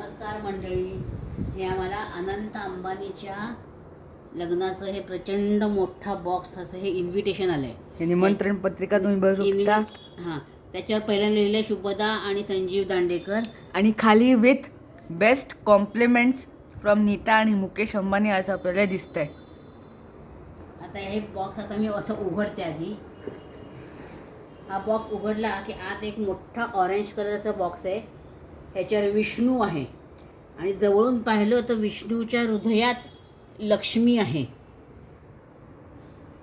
नमस्कार मंडळी. हे आम्हाला अनंत अंबानीच्या लग्नाचं हे प्रचंड मोठा बॉक्स असं हे इन्व्हिटेशन आलंय. हे निमंत्रण पत्रिका तुम्ही बघू शकता. हां. त्याच्यावर पहिल्यांदा लिहिलं शुभदा आणि संजीव दांडेकर. आणि खाली with best compliments from Nita आणि मुकेश अंबानी असं आपल्याला दिसतंय. आता हे बॉक्स आता मी असं उघडते आधी. हा बॉक्स उघडला की आत एक मोठा ऑरेंज कलरचा बॉक्स आहे. ह्याच्यावर विष्णू आहे. आणि जवळून पाहिलं तर विष्णूच्या हृदयात लक्ष्मी आहे.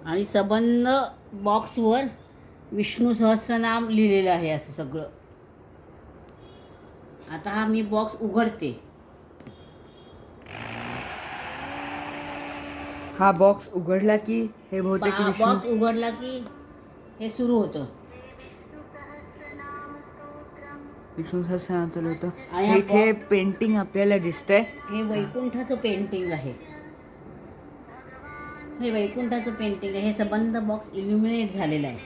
आणि सबंध बॉक्सवर विष्णू सहस्रनाम लिहिलेलं आहे असं सगळं. आता हा मी बॉक्स उघडते. हा बॉक्स उघडला की हे बहुतेक बॉक्स उघडला की हे सुरू होतं. विष्णू सहस्रनाम चालू होतं. आणि इथे पेंटिंग आपल्याला दिसतंय. हे वैकुंठाचं पेंटिंग आहे. हे वैकुंठाचं पेंटिंग आहे. हे सबंध बॉक्स इल्युमिनेट झालेलं आहे.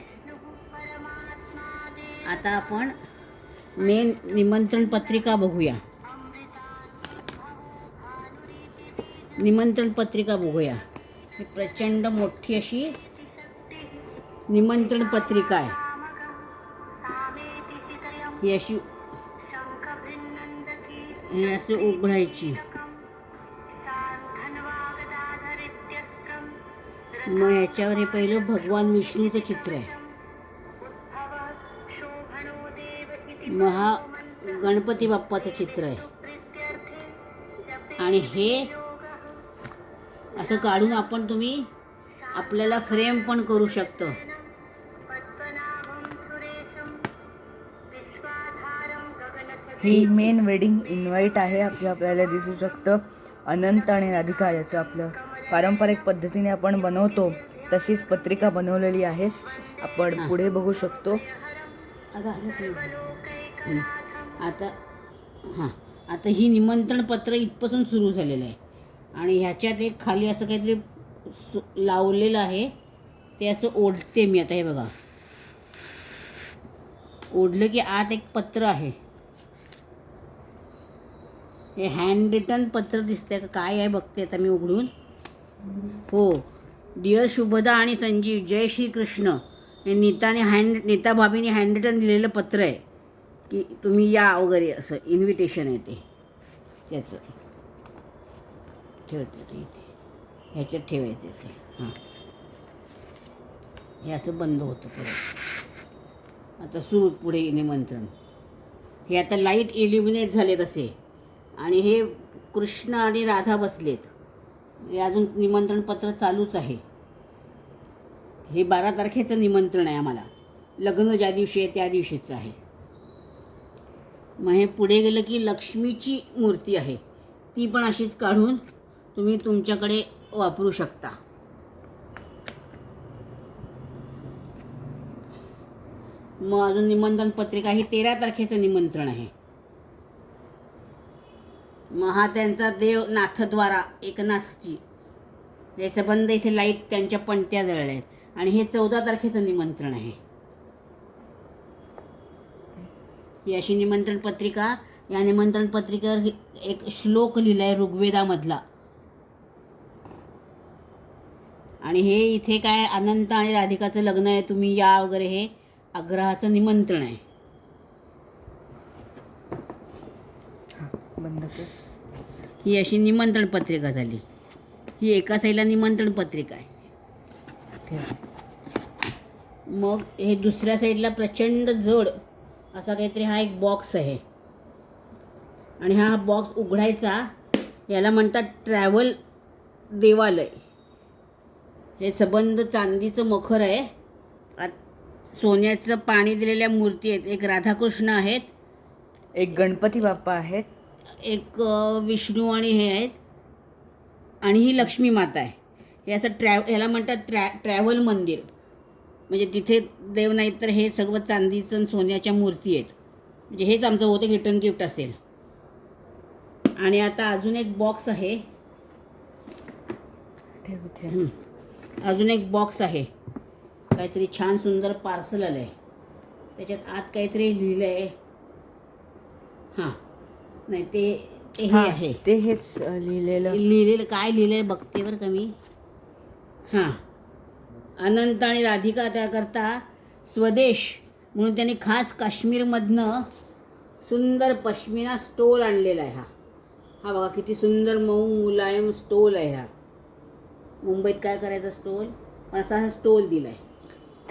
आता आपण मेन निमंत्रण पत्रिका बघूया. निमंत्रण पत्रिका बघूया. ही प्रचंड मोठी अशी निमंत्रण पत्रिका आहे. ही अशी हे असे उघडायची. मग याच्यावर हे पहिलं भगवान विष्णूचं चित्र आहे. मग हा गणपती बाप्पाचं चित्र आहे. आणि हे असं काढून आपण तुम्ही आपल्याला फ्रेम पण करू शकतो. ही मेन वेडिंग इन्व्हाइट आहे आपलं आपल्याला दिसू शकतं. अनंत आणि राधिका याचं आपलं पारंपरिक पद्धतीने आपण बनवतो तशीच पत्रिका बनवलेली आहे. आपण. पुढे बघू शकतो. आता? हं. आता हां. आता ही निमंत्रण पत्र इथपासून सुरू झालेलं आहे. आणि ह्याच्यात एक खाली असं काहीतरी सु- लावलेलं आहे. ते असं ओढते मी आता हे बघा. ओढलं की आत एक पत्र आहे. हे हँड रिटर्न पत्र दिसतंय का? काय आहे बघते आता मी उघडून. हो. डिअर शुभदा आणि संजीव जय श्री कृष्ण. हे नीताने हँड नीता भाभीने हँड रिटर्न दिलेलं पत्र आहे. की तुम्ही या वगैरे असं इन्व्हिटेशन आहे ते. त्याचं ठेवते ते इथे ह्याच्यात ठेवायचं आहे ते. हां. हे असं बंद होतं परत. आता सुरू पुढे निमंत्रण. हे आता लाइट इल्युमिनेट झाले तसे आणि हे कृष्ण आणि राधा बसलेत. हे अजून निमंत्रण पत्र चालूच आहे. हे बारा तारखेचं निमंत्रण आहे आम्हाला. लग्न ज्या दिवशी आहे त्या दिवशीचं आहे. मग हे पुढे गेलं की लक्ष्मीची मूर्ती आहे. ती पण अशीच काढून तुम्ही तुमच्याकडे वापरू शकता. मग अजून निमंत्रण पत्रिका ही तेरा तारखेचं निमंत्रण आहे. महा त्यांचा देव नाथद्वारा एकनाथची हे संबंध इथे लाइट त्यांच्या पणत्या जळल्या आहेत. आणि हे चौदा तारखेचं निमंत्रण आहे. ही अशी निमंत्रण पत्रिका या निमंत्रण पत्रिकेवर एक श्लोक लिहिला आहे ऋग्वेदामधला. आणि हे इथे काय अनंत आणि राधिकाचं लग्न आहे तुम्ही या वगैरे हे आग्रहाचं निमंत्रण आहे. बंद कर. ही अशी निमंत्रण पत्रिका झाली. ही एका साईडला निमंत्रण पत्रिका आहे. ठेव. मग हे दुसऱ्या साईडला प्रचंड जड असा काहीतरी हा एक बॉक्स आहे. आणि हा बॉक्स उघडायचा याला म्हणतात ट्रॅव्हल देवालय. हे सबंध चांदीचं मखर आहे. आत सोन्याचं पाणी दिलेल्या मूर्ती आहेत. एक राधाकृष्ण आहेत. एक गणपती बाप्पा आहेत. एक विष्णू आणि हे आहेत. आणि ही लक्ष्मी माता आहे. हे असं ट्रॅव ह्याला म्हणतात ट्रॅ ट्रॅव्हल मंदिर. म्हणजे तिथे देव नाहीत तर हे सगळं चांदीचं आणि सोन्याच्या मूर्ती आहेत. म्हणजे हेच आमचं बहुतेक रिटर्न गिफ्ट असेल. आणि आता अजून एक बॉक्स आहे. अजून एक बॉक्स आहे. काहीतरी छान सुंदर पार्सल आलं आहे त्याच्यात आत काहीतरी लिहिलं आहे हां. नाही ते हे हा, आहे. ते हेच लिहिलेलं. लिहिलेलं काय लिहिलंय बघते बरं का मी. हां. अनंत आणि राधिका त्याकरता स्वदेश म्हणून त्यांनी खास काश्मीरमधनं सुंदर पश्मिना स्टोल आणलेला आहे हा. हा बघा किती सुंदर मऊ मुलायम स्टोल आहे हा. मुंबईत काय करायचा स्टोल? पण असा हा स्टोल दिलाय.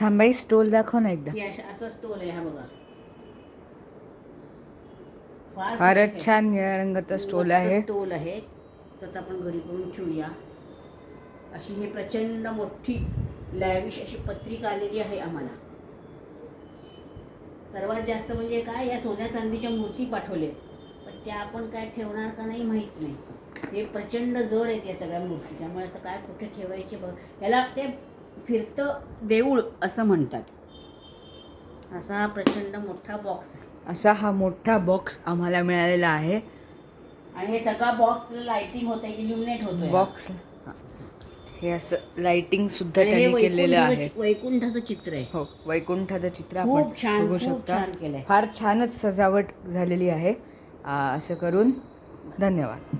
थांबाई स्टोल दाखव ना एकदा. असा स्टोल आहे हा बघा. फारच छान निळ्या रंगाचा स्टोल आहे. स्टोल आहे. तर आपण घडी करून ठेवूया. अशी ही प्रचंड मोठी लॅविश अशी पत्रिका आलेली आहे आम्हाला. सर्वात जास्त म्हणजे काय या सोन्या चांदीच्या मूर्ती पाठवलेत पण त्या आपण काय ठेवणार का नाही माहीत नाही. हे प्रचंड जड आहेत या सगळ्या मूर्ती. त्यामुळे आता काय कुठे ठेवायचे बघ. याला ते फिरतं देऊळ असं म्हणतात. असा हा प्रचंड मोठा बॉक्स आहे. असा हा मोठा बॉक्स आम्हाला मिळालेला आहे. आणि हे सगळा बॉक्स लाइटिंग होतं इल्युमिनेट होतोय. बॉक्स हे. असं लाइटिंग सुद्धा त्यांनी केलेलं आहे. वैकुंठाचं चित्र आहे. हो वैकुंठाचं चित्र आपण छान बघू शकता. फार छानच सजावट झालेली आहे. असं करून धन्यवाद.